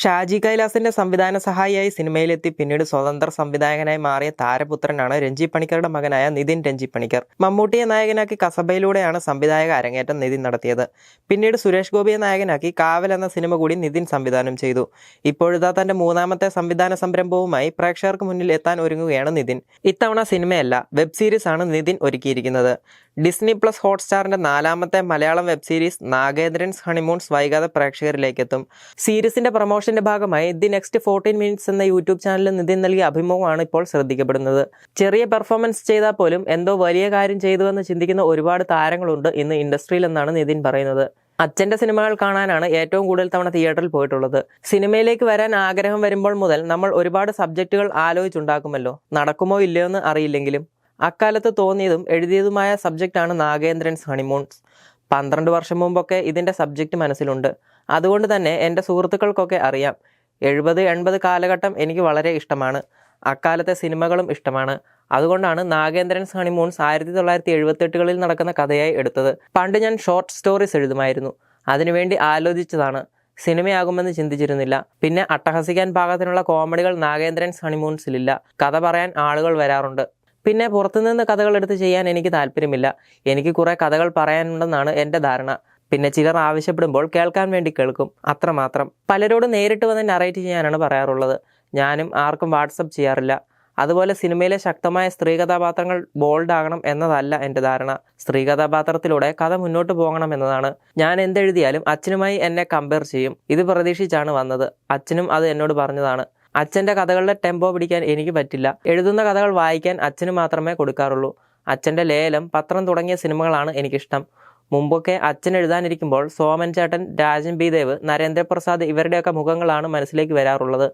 ഷാജി കൈലാസിന്റെ സംവിധാന സഹായിയായി സിനിമയിലെത്തി പിന്നീട് സ്വതന്ത്ര സംവിധായകനായി മാറിയ താരപുത്രനാണ് രഞ്ജി പണിക്കറുടെ മകനായ നിതിൻ രഞ്ജി പണിക്കർ. മമ്മൂട്ടിയെ നായകനാക്കി കസബയിലൂടെയാണ് സംവിധായക അരങ്ങേറ്റം നിതിൻ നടത്തിയത്. പിന്നീട് സുരേഷ് ഗോപിയെ നായകനാക്കി കാവൽ എന്ന സിനിമ കൂടി നിതിൻ സംവിധാനം ചെയ്തു. ഇപ്പോഴത്തെ തന്റെ മൂന്നാമത്തെ സംവിധാന സംരംഭവുമായി പ്രേക്ഷകർക്ക് മുന്നിൽ എത്താൻ ഒരുങ്ങുകയാണ് നിതിൻ. ഇത്തവണ സിനിമയല്ല വെബ് സീരീസ് ആണ് നിതിൻ ഒരുക്കിയിരിക്കുന്നത്. ഡിസ്നി പ്ലസ് ഹോട്ട്സ്റ്റാറിന്റെ നാലാമത്തെ Malayalam web series Nagendran's honeymoons വൈകാതെ പ്രേക്ഷകരിലേക്ക് എത്തും സീരീസിന്റെ പ്രൊമോഷന്റെ ഭാഗമായി ദി നെക്സ്റ്റ് ഫോർട്ടീൻ മിനിറ്റ്സ് എന്ന യൂട്യൂബ് ചാനലിൽ നിതിൻ നൽകിയ അഭിമുഖമാണ് ഇപ്പോൾ ശ്രദ്ധിക്കപ്പെടുന്നത്. ചെറിയ പെർഫോമൻസ് ചെയ്താൽ പോലും എന്തോ വലിയ കാര്യം ചെയ്തുവെന്ന് ചിന്തിക്കുന്ന ഒരുപാട് താരങ്ങളുണ്ട് ഇന്ന് ഇൻഡസ്ട്രിയിൽ എന്നാണ് നിതിൻ പറയുന്നത്. അച്ഛന്റെ സിനിമകൾ കാണാനാണ് ഏറ്റവും കൂടുതൽ തവണ തിയേറ്ററിൽ പോയിട്ടുള്ളത്. സിനിമയിലേക്ക് വരാൻ ആഗ്രഹം വരുമ്പോൾ മുതൽ നമ്മൾ ഒരുപാട് സബ്ജക്റ്റുകൾ ആലോചിച്ചുണ്ടാക്കുമല്ലോ. നടക്കുമോ ഇല്ലയോ എന്ന് അറിയില്ലെങ്കിലും. അക്കാലത്ത് തോന്നിയതും എഴുതിയതുമായ സബ്ജക്റ്റാണ് നാഗേന്ദ്രൻസ് ഹണിമൂൺസ്. പന്ത്രണ്ട് വർഷം മുമ്പൊക്കെ ഇതിന്റെ സബ്ജക്റ്റ് മനസ്സിലുണ്ട്. അതുകൊണ്ട് തന്നെ എന്റെ സുഹൃത്തുക്കൾക്കൊക്കെ അറിയാം. എഴുപത് എൺപത് കാലഘട്ടം എനിക്ക് വളരെ ഇഷ്ടമാണ്. അക്കാലത്തെ സിനിമകളും ഇഷ്ടമാണ്. അതുകൊണ്ടാണ് നാഗേന്ദ്രൻസ് ഹണിമൂൺസ് ആയിരത്തി തൊള്ളായിരത്തി എഴുപത്തെട്ടുകളിൽ നടക്കുന്ന കഥയായി എടുത്തത്. പണ്ട് ഞാൻ ഷോർട്ട് സ്റ്റോറീസ് എഴുതുമായിരുന്നു. അതിനുവേണ്ടി ആലോചിച്ചതാണ്. സിനിമയാകുമെന്ന് ചിന്തിച്ചിരുന്നില്ല. പിന്നെ അട്ടഹസിക്കാൻ പാകത്തിനുള്ള കോമഡികൾ നാഗേന്ദ്രൻസ് ഹണിമൂൺസിലില്ല. കഥ പറയാൻ ആളുകൾ വരാറുണ്ട്. പിന്നെ പുറത്തുനിന്ന് കഥകൾ എടുത്ത് ചെയ്യാൻ എനിക്ക് താല്പര്യമില്ല. എനിക്ക് കുറേ കഥകൾ പറയാനുണ്ടെന്നാണ് എന്റെ ധാരണ. പിന്നെ ചിലർ ആവശ്യപ്പെടുമ്പോൾ കേൾക്കാൻ വേണ്ടി കേൾക്കും. അത്രമാത്രം പലരോട് നേരിട്ട് വന്ന് നറേറ്റ് ചെയ്യാനാണ് പറയാറുള്ളത്. ഞാനും ആർക്കും വാട്സപ്പ് ചെയ്യാറില്ല. അതുപോലെ സിനിമയിലെ ശക്തമായ സ്ത്രീ കഥാപാത്രങ്ങൾ ബോൾഡ് ആകണം എന്നതല്ല എന്റെ ധാരണ. സ്ത്രീ കഥാപാത്രത്തിലൂടെ കഥ മുന്നോട്ട് പോകണം എന്നതാണ്. ഞാൻ എന്തെഴുതിയാലും അച്ഛനുമായി എന്നെ കമ്പയർ ചെയ്യും. ഇത് പ്രതീക്ഷിച്ചാണ് വന്നത്. അച്ഛനും അത് എന്നോട് പറഞ്ഞതാണ്. അച്ഛന്റെ കഥകളുടെ ടെമ്പോ പിടിക്കാൻ എനിക്ക് പറ്റില്ല. എഴുതുന്ന കഥകൾ വായിക്കാൻ അച്ഛന് മാത്രമേ കൊടുക്കാറുള്ളൂ. അച്ഛന്റെ ലേലം പത്രം തുടങ്ങിയ സിനിമകളാണ് എനിക്കിഷ്ടം. മുമ്പൊക്കെ അച്ഛൻ എഴുതാനിരിക്കുമ്പോൾ സോമൻ ചേട്ടൻ രാജൻ ബി ദേവ് നരേന്ദ്രപ്രസാദ് ഇവരുടെയൊക്കെ മുഖങ്ങളാണ് മനസ്സിലേക്ക് വരാറുള്ളത്.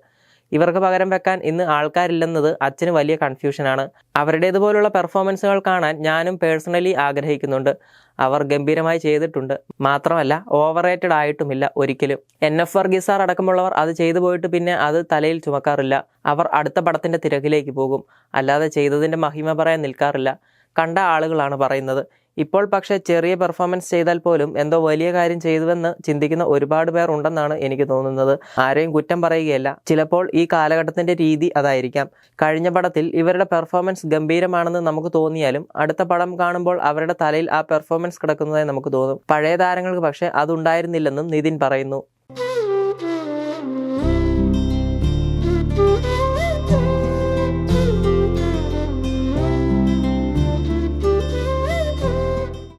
ഇവർക്ക് പകരം വെക്കാൻ ഇന്ന് ആൾക്കാരില്ലെന്നത് അച്ഛന് വലിയ കൺഫ്യൂഷനാണ് അവരുടേതുപോലുള്ള പെർഫോമൻസുകൾ കാണാൻ ഞാനും പേഴ്സണലി ആഗ്രഹിക്കുന്നുണ്ട്. അവർ ഗംഭീരമായി ചെയ്തിട്ടുണ്ട്. മാത്രമല്ല ഓവർ റേറ്റഡ് ആയിട്ടുമില്ല ഒരിക്കലും. എൻ എഫ് വർഗീസാർ അടക്കമുള്ളവർ അത് ചെയ്തു പോയിട്ട് പിന്നെ അത് തലയിൽ ചുമക്കാറില്ല. അവർ അടുത്ത പടത്തിന്റെ തിരക്കിലേക്ക് പോകും. അല്ലാതെ ചെയ്തതിന്റെ മഹിമ പറയാൻ നിൽക്കാറില്ല. കണ്ട ആളുകളാണ് പറയുന്നത്. ഇപ്പോൾ പക്ഷേ ചെറിയ പെർഫോമൻസ് ചെയ്താൽ പോലും എന്തോ വലിയ കാര്യം ചെയ്തുവെന്ന് ചിന്തിക്കുന്ന ഒരുപാട് പേർ ഉണ്ടെന്നാണ് എനിക്ക് തോന്നുന്നത്. ആരെയും കുറ്റം പറയുകയല്ല. ചിലപ്പോൾ ഈ കാലഘട്ടത്തിന്റെ രീതി അതായിരിക്കാം. കഴിഞ്ഞ പടത്തിൽ ഇവരുടെ പെർഫോമൻസ് ഗംഭീരമാണെന്ന് നമുക്ക് തോന്നിയാലും അടുത്ത പടം കാണുമ്പോൾ അവരുടെ തലയിൽ ആ പെർഫോമൻസ് കിടക്കുന്നതായി നമുക്ക് തോന്നും. പഴയ താരങ്ങൾക്ക് പക്ഷേ അതുണ്ടായിരുന്നില്ലെന്നും നിതിൻ പറയുന്നു.